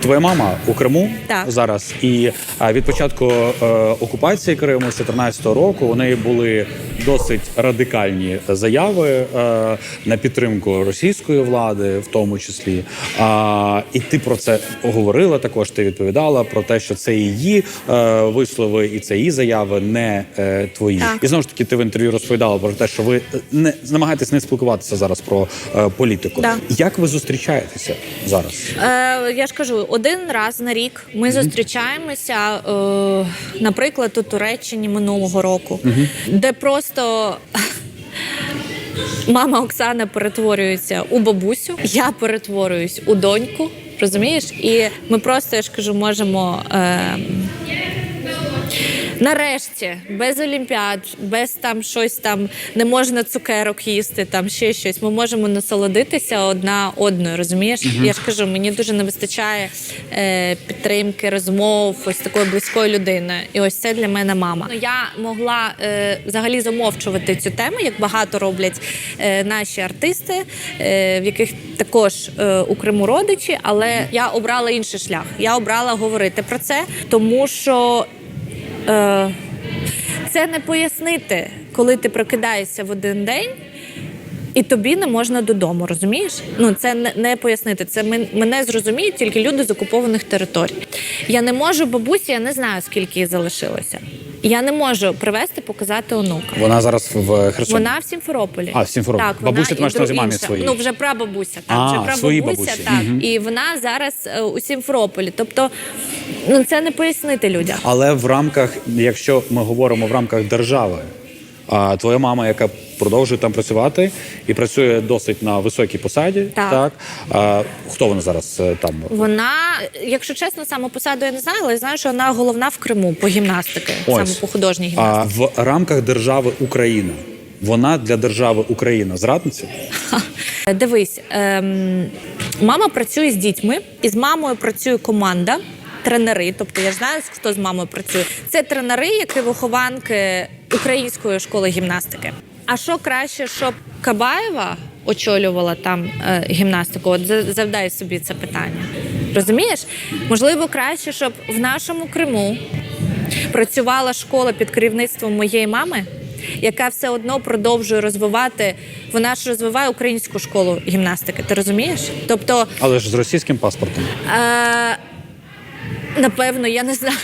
Твоя мама у Криму Так. зараз, і а, від початку е, окупації Криму з 2014 року вони були досить радикальні заяви е, на підтримку російської влади, в тому числі. І ти про це говорила також. Ти відповідала про те, що це її е, вислови і це її заяви, не е, твої. Так. І знову ж таки, ти в інтерв'ю розповідала про те, що ви не намагаєтесь не спілкуватися зараз про е, політику. Да. Як ви зустрічаєтеся зараз? Е, я ж кажу, один раз на рік ми зустрічаємося, е, наприклад, у Туреччині минулого року, де просто. Мама Оксана перетворюється у бабусю, я перетворююсь у доньку. Розумієш? І ми просто, я ж кажу, можемо е, нарешті без олімпіад, без там щось там не можна цукерок їсти, там ще щось. Ми можемо насолодитися одна одною. Розумієш? Я ж кажу, мені дуже не вистачає е, підтримки, розмов, ось такої близької людини. І ось це для мене мама. Ну, Я могла е, взагалі замовчувати цю тему, як багато роблять е, наші артисти, е, в яких також е, у Криму родичі, але я обрала інший шлях. Я обрала говорити про це, тому що. Е, це не пояснити, коли ти прокидаєшся в один день. І тобі не можна додому, розумієш? Ну це не, не пояснити. Це мен- мене зрозуміють тільки люди з окупованих територій. Я не можу бабусі, я не знаю скільки їй залишилося. Я не можу привезти, показати онука. Вона зараз в Херсоні. Вона в Сімферополі. А, в Сімферополі. Так, вона Бабуся, ти маєш на увазі мамі своїй? Ну вже прабабуся, так, А, вже прабабуся, свої бабусі. так. І вона зараз е, у Сімферополі. Тобто, ну це не пояснити людям. Але в рамках, якщо ми говоримо в рамках держави, а твоя мама, яка продовжує там працювати і працює досить на високій посаді, Так. а, хто вона зараз е, там? Вона, якщо чесно, саме посаду я не знаю, але я знаю, що вона головна в Криму по гімнастики, саме по художній а в рамках держави Україна. Вона для держави Україна зрадниця? Дивись, ем, мама працює з дітьми, і з мамою працює команда. Тренери, тобто я ж знаю, хто з мамою працює. Це тренери, які вихованки української школи гімнастики. А що краще, щоб Кабаєва очолювала там е, гімнастику? От за- завдай собі це питання. Розумієш? Можливо, краще, щоб в нашому Криму працювала школа під керівництвом моєї мами, яка все одно продовжує розвивати. Вона ж розвиває українську школу гімнастики. Ти розумієш? Тобто, Але ж з російським паспортом. е, напевно, я не знаю.